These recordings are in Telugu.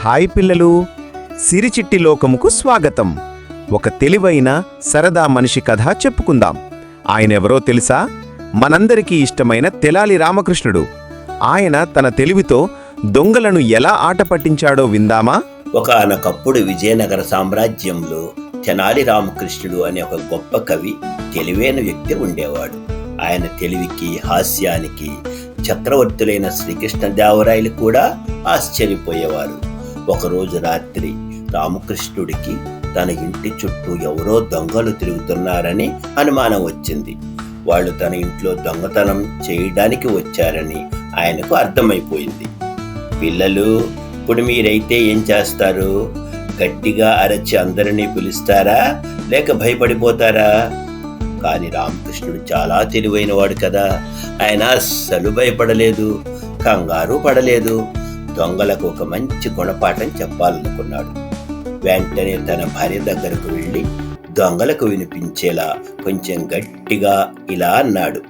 హాయ్ పిల్లలు. సిరిచిట్టి లోకముకు స్వాగతం. ఒక తెలివైన సరదా మనిషి కథ చెప్పుకుందాం. ఆయనెవరో తెలుసా? మనందరికీ ఇష్టమైన తెలాలి రామకృష్ణుడు. ఆయన తన తెలివితో దొంగలను ఎలా ఆట పట్టించాడో విందామా? ఒకనొకప్పుడు విజయనగర సామ్రాజ్యంలో తెనాలి రామకృష్ణుడు అనే ఒక గొప్ప కవి తెలివైన వ్యక్తి ఉండేవాడు. ఆయన తెలివికి హాస్యానికి చక్రవర్తులైన శ్రీకృష్ణదేవరాయలు కూడా ఆశ్చర్యపోయేవారు. ఒకరోజు రాత్రి రామకృష్ణుడికి తన ఇంటి చుట్టూ ఎవరో దొంగలు తిరుగుతున్నారని అనుమానం వచ్చింది. వాళ్ళు తన ఇంట్లో దొంగతనం చేయడానికి వచ్చారని ఆయనకు అర్థమైపోయింది. పిల్లలు ఇప్పుడు మీరైతే ఏం చేస్తారు? గట్టిగా అరచి అందరినీ పిలుస్తారా? లేక భయపడిపోతారా? కానీ రామకృష్ణుడు చాలా తెలివైనవాడు కదా. ఆయన అస్సలు భయపడలేదు కంగారు పడలేదు. దొంగలకు ఒక మంచి గుణపాఠం చెప్పాలనుకున్నాడు. వెంటనే తన భార్య దగ్గరకు వెళ్ళి దొంగలకు వినిపించేలా కొంచెం గట్టిగా ఇలా అన్నాడు.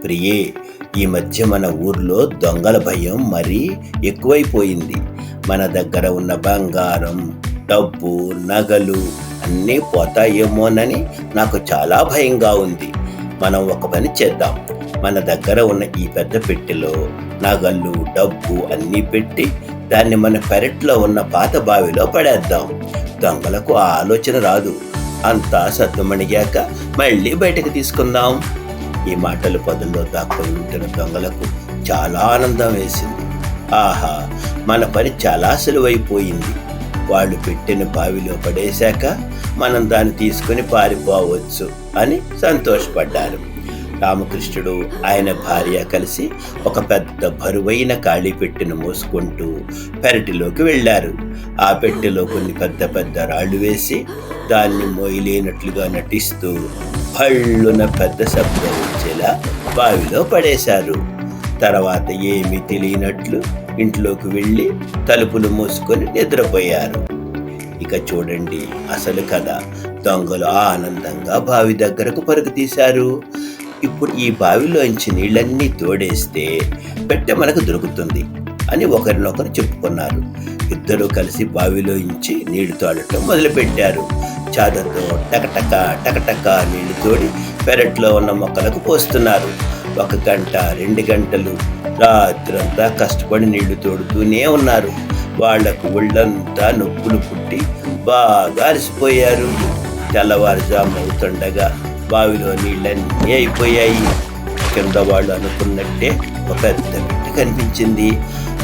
ప్రియే ఈ మధ్య మన ఊర్లో దొంగల భయం మరీ ఎక్కువైపోయింది. మన దగ్గర ఉన్న బంగారం డబ్బు నగలు అన్నీ పోతాయేమోనని నాకు చాలా భయంగా ఉంది. మనం ఒక పని చేద్దాం. మన దగ్గర ఉన్న ఈ పెద్ద పెట్టెలో నగలు డబ్బు అన్నీ పెట్టి దాన్ని మన పెరట్లో ఉన్న పాత బావిలో పడేద్దాం. దొంగలకు ఆ ఆలోచన రాదు. అంతా సద్దుమణిగాక మళ్ళీ బయటకు తీసుకుందాం. ఈ మాటలు పదుల్లో దాక్కుని ఉంటున్న దొంగలకు చాలా ఆనందం వేసింది. ఆహా మన పని చాలా సులువైపోయింది. వాళ్ళు పెట్టిన బావిలో పడేశాక మనం దాన్ని తీసుకుని పారిపోవచ్చు అని సంతోషపడ్డారు. రామకృష్ణుడు ఆయన భార్య కలిసి ఒక పెద్ద బరువైన ఖాళీ పెట్టెను మోసుకుంటూ పెరటిలోకి వెళ్ళారు. ఆ పెట్టెలో కొన్ని పెద్ద పెద్ద రాళ్ళు వేసి దాన్ని మోయలేనట్లుగా నటిస్తూ భళ్ళున పెద్ద శబ్దం వచ్చేలా బావిలో పడేశారు. తర్వాత ఏమీ తెలియనట్లు ఇంట్లోకి వెళ్ళి తలుపులు మూసుకొని నిద్రపోయారు. ఇక చూడండి అసలు కథ. దొంగలు ఆనందంగా బావి దగ్గరకు పరుగు తీశారు. ఇప్పుడు ఈ బావిలోంచి నీళ్ళన్నీ తోడేస్తే పెట్టె మనకు దొరుకుతుంది అని ఒకరినొకరు చెప్పుకున్నారు. ఇద్దరూ కలిసి బావిలో ఇంచి నీళ్ళు తోడటం మొదలుపెట్టారు. చాదతో టకటక టకటక నీళ్ళు తోడి పెరట్లో ఉన్న మొక్కలకు పోస్తున్నారు. ఒక గంట రెండు గంటలు రాత్రంతా కష్టపడి నీళ్ళు తోడుతూనే ఉన్నారు. వాళ్ళకు ఒళ్ళంతా నొప్పులు పుట్టి బాగా అలసిపోయారు. తెల్లవారుజాము అవుతుండగా బావిలో నీళ్ళన్నీ అయిపోయాయి. కింద వాళ్ళు అనుకున్నట్టే ఒక పెద్ద బిడ్డ కనిపించింది.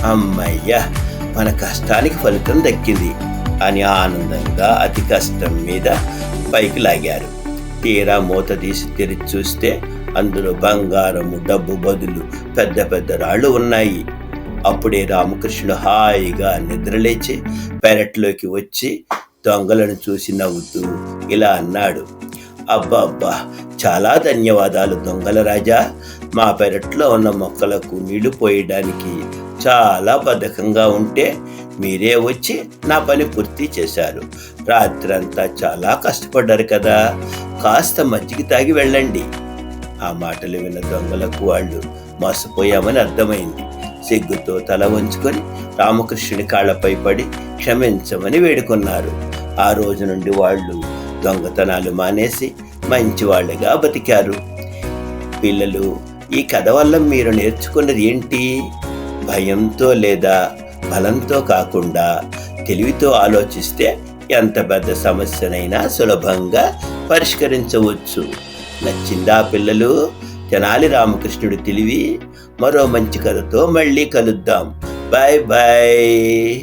అమ్మయ్య మన కష్టానికి ఫలితం దక్కింది అని ఆనందంగా అతి కష్టం మీద పైకి లాగారు. తీరా మూత తీసి తెరిచి చూస్తే అందులో బంగారము డబ్బు బదులు పెద్ద పెద్ద రాళ్ళు ఉన్నాయి. అప్పుడే రామకృష్ణుడు హాయిగా నిద్రలేచి పెరట్లోకి వచ్చి దొంగలను చూసి నవ్వుతూ ఇలా అన్నాడు. అబ్బా అబ్బా చాలా ధన్యవాదాలు దొంగల రాజా. మా పెరట్లో ఉన్న మొక్కలకు నీళ్ళు పోయడానికి చాలా బద్ధకంగా ఉంటే మీరే వచ్చి నా పని పూర్తి చేశారు. రాత్రంతా చాలా కష్టపడ్డారు కదా. కాస్త మజ్జిగ తాగి వెళ్ళండి. ఆ మాటలు విన్న దొంగలకు వాళ్ళు మోసపోయామని అర్థమైంది. సిగ్గుతో తల వంచుకొని రామకృష్ణుడి కాళ్ళపై పడి క్షమించమని వేడుకున్నారు. ఆ రోజు నుండి వాళ్ళు దొంగతనాలు మానేసి మంచి వాళ్ళుగా బతికారు. పిల్లలు ఈ కథ వల్ల మీరు నేర్చుకున్నది ఏంటి? భయంతో లేదా బలంతో కాకుండా తెలివితో ఆలోచిస్తే ఎంత పెద్ద సమస్యనైనా సులభంగా పరిష్కరించవచ్చు. నచ్చిందా పిల్లలు? తెనాలి రామకృష్ణుడి తెలివి. మరో మంచి కథతో మళ్ళీ కలుద్దాం. Bye bye